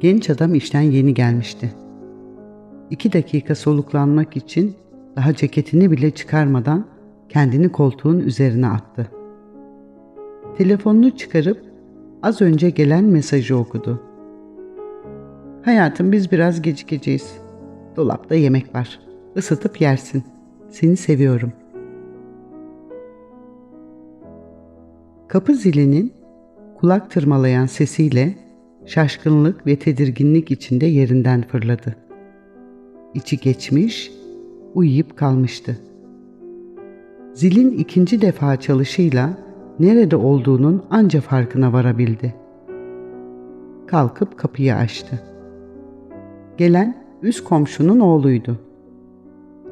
Genç adam işten yeni gelmişti. İki dakika soluklanmak için daha ceketini bile çıkarmadan kendini koltuğun üzerine attı. Telefonunu çıkarıp az önce gelen mesajı okudu. Hayatım biz biraz gecikeceğiz. Dolapta yemek var. Isıtıp yersin. Seni seviyorum. Kapı zilinin kulak tırmalayan sesiyle şaşkınlık ve tedirginlik içinde yerinden fırladı. İçi geçmiş, uyuyup kalmıştı. Zilin ikinci defa çalışıyla nerede olduğunun anca farkına varabildi. Kalkıp kapıyı açtı. Gelen üst komşunun oğluydu.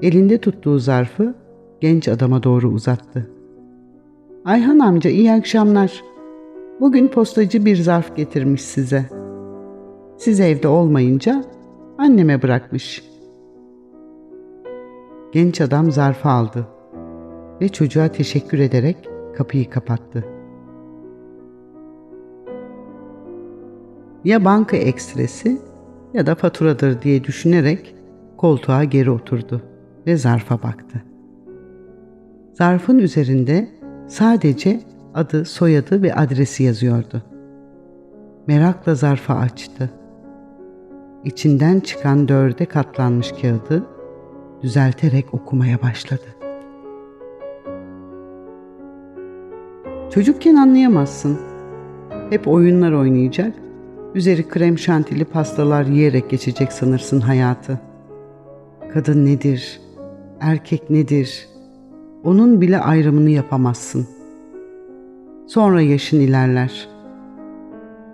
Elinde tuttuğu zarfı genç adama doğru uzattı. Ayhan amca iyi akşamlar. Bugün postacı bir zarf getirmiş size. Siz evde olmayınca anneme bırakmış. Genç adam zarfı aldı ve çocuğa teşekkür ederek kapıyı kapattı. Ya banka ekstresi ya da faturadır diye düşünerek koltuğa geri oturdu ve zarfa baktı. Zarfın üzerinde sadece adı, soyadı ve adresi yazıyordu. Merakla zarfı açtı. İçinden çıkan dörde katlanmış kağıdı düzelterek okumaya başladı. Çocukken anlayamazsın. Hep oyunlar oynayacak, üzeri krem şantili pastalar yiyerek geçecek sanırsın hayatı. Kadın nedir, erkek nedir, onun bile ayrımını yapamazsın. Sonra yaşın ilerler.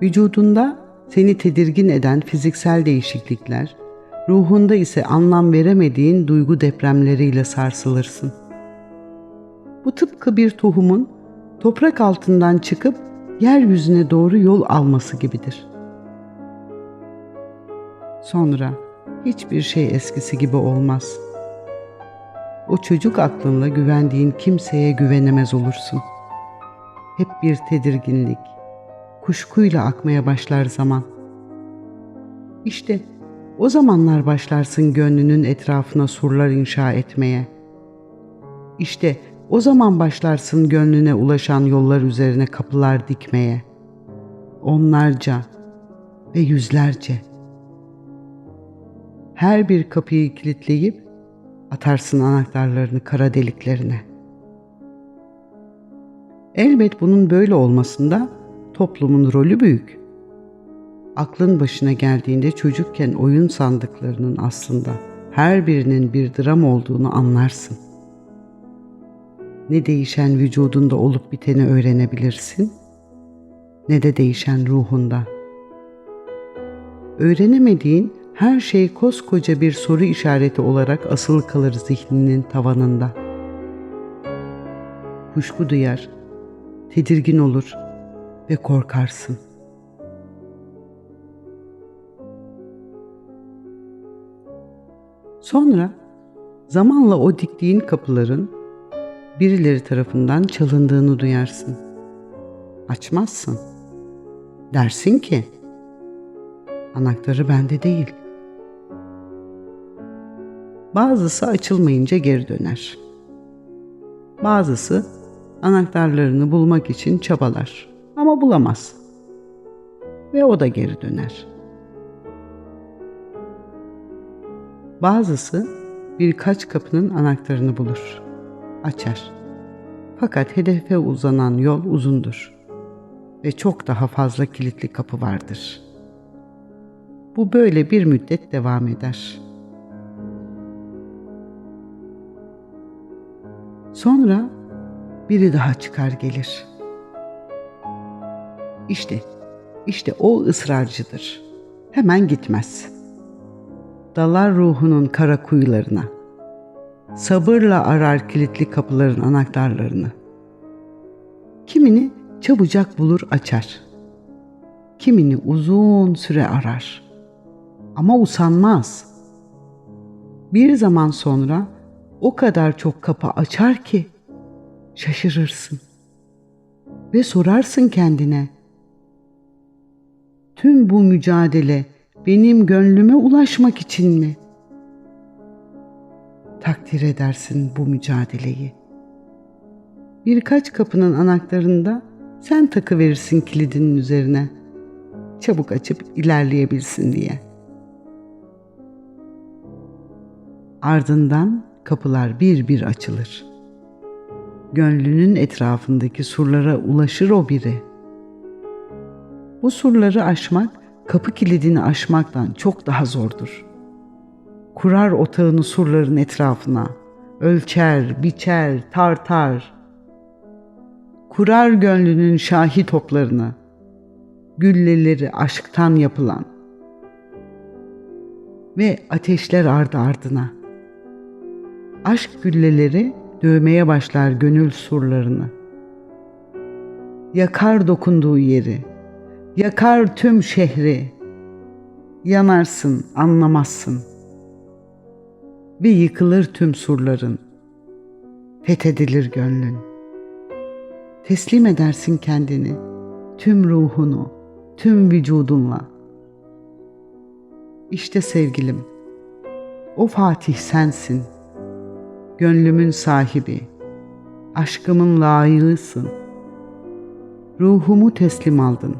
Vücudunda seni tedirgin eden fiziksel değişiklikler, ruhunda ise anlam veremediğin duygu depremleriyle sarsılırsın. Bu tıpkı bir tohumun toprak altından çıkıp yeryüzüne doğru yol alması gibidir. Sonra hiçbir şey eskisi gibi olmaz. O çocuk aklınla güvendiğin kimseye güvenemez olursun. Hep bir tedirginlik, kuşkuyla akmaya başlar zaman. İşte o zamanlar başlarsın gönlünün etrafına surlar inşa etmeye. İşte o zaman başlarsın gönlüne ulaşan yollar üzerine kapılar dikmeye. Onlarca ve yüzlerce. Her bir kapıyı kilitleyip atarsın anahtarlarını kara deliklerine. Elbet bunun böyle olmasında toplumun rolü büyük. Aklın başına geldiğinde çocukken oyun sandıklarının aslında her birinin bir dram olduğunu anlarsın. Ne değişen vücudunda olup biteni öğrenebilirsin, ne de değişen ruhunda. Öğrenemediğin her şey koskoca bir soru işareti olarak asılı kalır zihninin tavanında. Kuşku duyar, tedirgin olur ve korkarsın. Sonra zamanla o diktiğin kapıların birileri tarafından çalındığını duyarsın. Açmazsın. Dersin ki, anahtarı bende değil. Bazısı açılmayınca geri döner. Bazısı anahtarlarını bulmak için çabalar ama bulamaz. Ve o da geri döner. Bazısı birkaç kapının anahtarını bulur, açar. Fakat hedefe uzanan yol uzundur ve çok daha fazla kilitli kapı vardır. Bu böyle bir müddet devam eder.'' Sonra biri daha çıkar gelir. İşte, işte o ısrarcıdır. Hemen gitmez. Dalar ruhunun kara kuyularına. Sabırla arar kilitli kapıların anahtarlarını. Kimini çabucak bulur açar. Kimini uzun süre arar. Ama usanmaz. Bir zaman sonra o kadar çok kapı açar ki şaşırırsın ve sorarsın kendine. Tüm bu mücadele benim gönlüme ulaşmak için mi? Takdir edersin bu mücadeleyi. Birkaç kapının anahtarını da sen takı verirsin kilidinin üzerine. Çabuk açıp ilerleyebilsin diye. Ardından kapılar bir bir açılır. Gönlünün etrafındaki surlara ulaşır o biri. Bu surları aşmak kapı kilidini aşmaktan çok daha zordur. Kurar otağını surların etrafına, ölçer, biçer, tartar. Kurar gönlünün şahi toplarını, gülleleri aşktan yapılan ve ateşler ardı ardına. Aşk gülleleri dövmeye başlar gönül surlarını. Yakar dokunduğu yeri, yakar tüm şehri. Yanarsın, anlamazsın. Ve yıkılır tüm surların. Fethedilir gönlün. Teslim edersin kendini, tüm ruhunu, tüm vücudunla. İşte sevgilim, o Fatih sensin. Gönlümün sahibi, aşkımın layığısın. Ruhumu teslim aldın.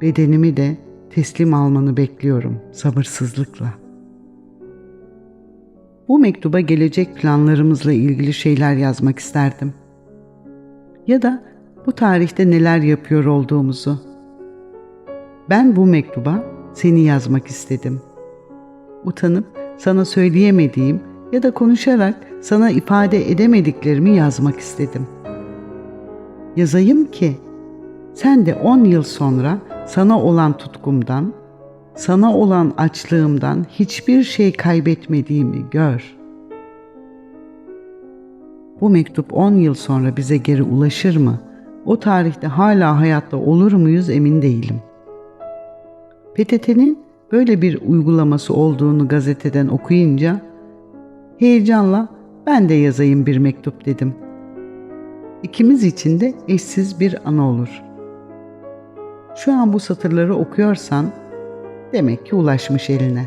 Bedenimi de teslim almanı bekliyorum sabırsızlıkla. Bu mektuba gelecek planlarımızla ilgili şeyler yazmak isterdim. Ya da bu tarihte neler yapıyor olduğumuzu. Ben bu mektuba seni yazmak istedim. Utanıp sana söyleyemediğim ya da konuşarak sana ifade edemediklerimi yazmak istedim. Yazayım ki sen de on yıl sonra sana olan tutkumdan, sana olan açlığımdan hiçbir şey kaybetmediğimi gör. Bu mektup on yıl sonra bize geri ulaşır mı? O tarihte hala hayatta olur muyuz emin değilim. PTT'nin böyle bir uygulaması olduğunu gazeteden okuyunca heyecanla ben de yazayım bir mektup dedim. İkimiz için de eşsiz bir ana olur. Şu an bu satırları okuyorsan demek ki ulaşmış eline.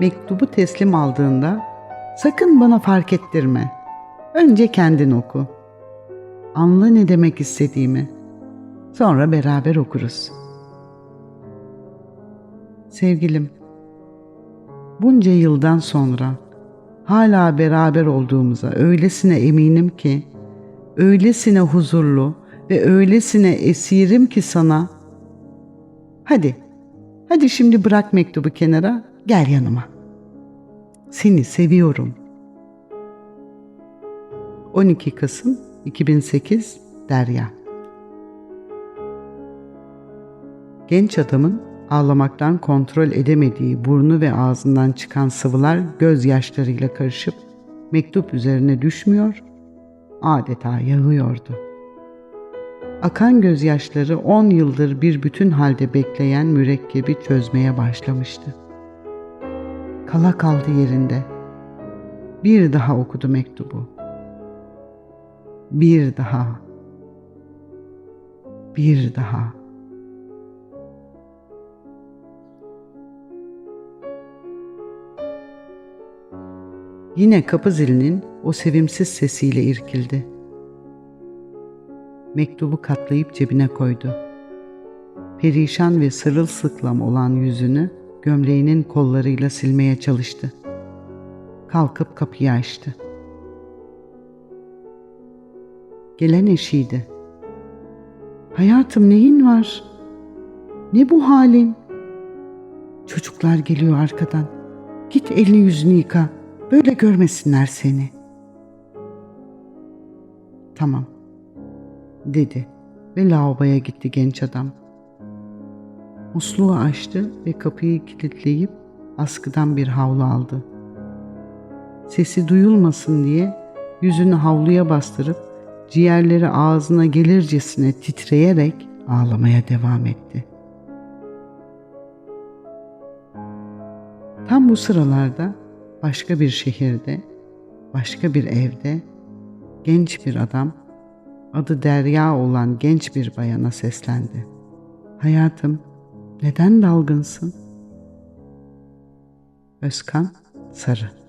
Mektubu teslim aldığında sakın bana fark ettirme. Önce kendin oku. Anla ne demek istediğimi. Sonra beraber okuruz. Sevgilim, bunca yıldan sonra hala beraber olduğumuza öylesine eminim ki, öylesine huzurlu ve öylesine esirim ki sana. Hadi, hadi şimdi bırak mektubu kenara, gel yanıma. Seni seviyorum. 12 Kasım 2008 Derya Genç adamın ağlamaktan kontrol edemediği burnu ve ağzından çıkan sıvılar gözyaşlarıyla karışıp mektup üzerine düşmüyor, adeta yağıyordu. Akan gözyaşları on yıldır bir bütün halde bekleyen mürekkebi çözmeye başlamıştı. Kala kaldı yerinde. Bir daha okudu mektubu. Bir daha. Bir daha. Yine kapı zilinin o sevimsiz sesiyle irkildi. Mektubu katlayıp cebine koydu. Perişan ve sırılsıklam olan yüzünü gömleğinin kollarıyla silmeye çalıştı. Kalkıp kapıyı açtı. Gelen eşiydi. Hayatım neyin var? Ne bu halin? Çocuklar geliyor arkadan. Git elini yüzünü yıka. Böyle görmesinler seni. Tamam, dedi ve lavaboya gitti genç adam. Musluğu açtı ve kapıyı kilitleyip askıdan bir havlu aldı. Sesi duyulmasın diye yüzünü havluya bastırıp ciğerleri ağzına gelircesine titreyerek ağlamaya devam etti. Tam bu sıralarda başka bir şehirde, başka bir evde genç bir adam adı Derya olan genç bir bayana seslendi. Hayatım, Neden dalgınsın? Özkan Sarı